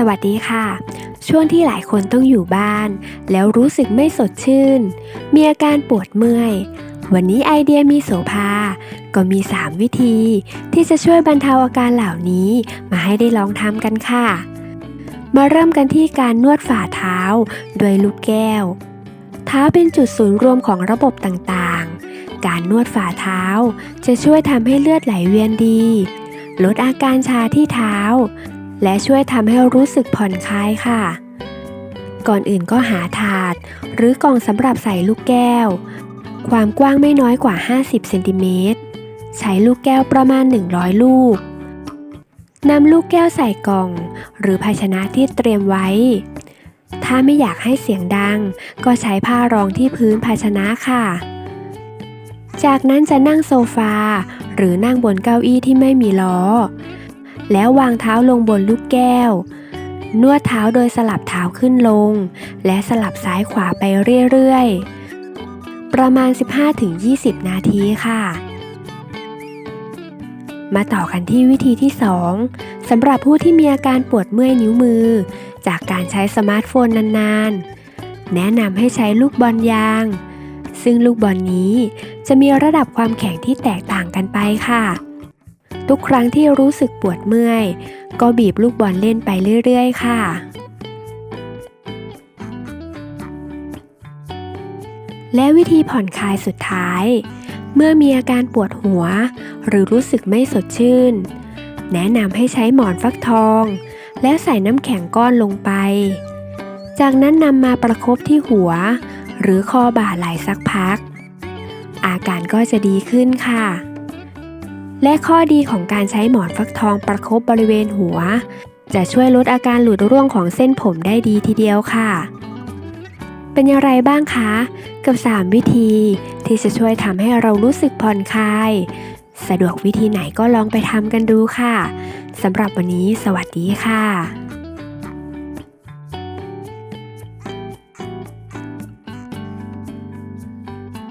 สวัสดีค่ะ ช่วงที่หลายคนต้องอยู่บ้าน แล้วรู้สึกไม่สดชื่น มีอาการปวดเมื่อย วันนี้ไอเดียมีโสภา ก็มี 3 วิธี ที่จะช่วยบรรเทาอาการเหล่านี้มาให้ได้ลองทำกันค่ะ มาเริ่มกันที่การนวดฝ่าเท้าโดยลูกแก้ว เท้าเป็นจุดศูนย์รวมของระบบต่างๆ การนวดฝ่าเท้าจะช่วยทำให้เลือดไหลเวียนดี ลดอาการชาที่เท้า และช่วยทำให้รู้สึกผ่อนคลายค่ะ ก่อนอื่นก็หาถาด หรือกล่องสำหรับใส่ลูกแก้ว ความกว้างไม่น้อยกว่า 50เซนติเมตรใช้ลูกแก้วประมาณ 100 ลูกนำลูกแก้วใส่กล่อง หรือภาชนะที่เตรียมไว้ ถ้าไม่อยากให้เสียงดัง ก็ใช้ผ้ารองที่พื้นภาชนะค่ะ จากนั้นจะนั่งโซฟา หรือนั่งบนเก้าอี้ที่ไม่มีล้อ แล้ววางเท้าลงบนลูกแก้วนวดเท้าโดยสลับเท้าขึ้นลง และสลับซ้ายขวาไปเรื่อยๆ ประมาณ 15-20 นาทีค่ะ มาต่อกันที่วิธีที่ 2สำหรับผู้ที่มีอาการปวดเมื่อยนิ้วมือ จากการใช้สมาร์ทโฟนนานๆ แนะนำให้ใช้ลูกบอลยาง ซึ่งลูกบอลนี้จะมีระดับความแข็งที่แตกต่างกันไปค่ะ ทุกครั้งที่รู้สึกปวดเมื่อย ก็บีบลูกบอลเล่นไปเรื่อย ๆ ค่ะ และวิธีผ่อนคลายสุดท้าย เมื่อมีอาการปวดหัว หรือรู้สึกไม่สดชื่น แนะนำให้ใช้หมอนฟักทอง และใส่น้ำแข็งก้อนลงไป จากนั้นนำมาประคบที่หัว หรือคอบ่าไหล่สักพัก อาการก็จะดีขึ้นค่ะ และข้อดีของการใช้หมอนฟักทองประคบบริเวณหัว จะช่วยลดอาการหลุดร่วงของเส้นผมได้ดีทีเดียวค่ะ เป็นอย่างไรบ้างคะ กับ 3 วิธี ที่จะช่วยทำให้เรารู้สึกผ่อนคลาย สะดวกวิธีไหนก็ลองไปทำกันดูค่ะสำหรับวันนี้สวัสดีค่ะ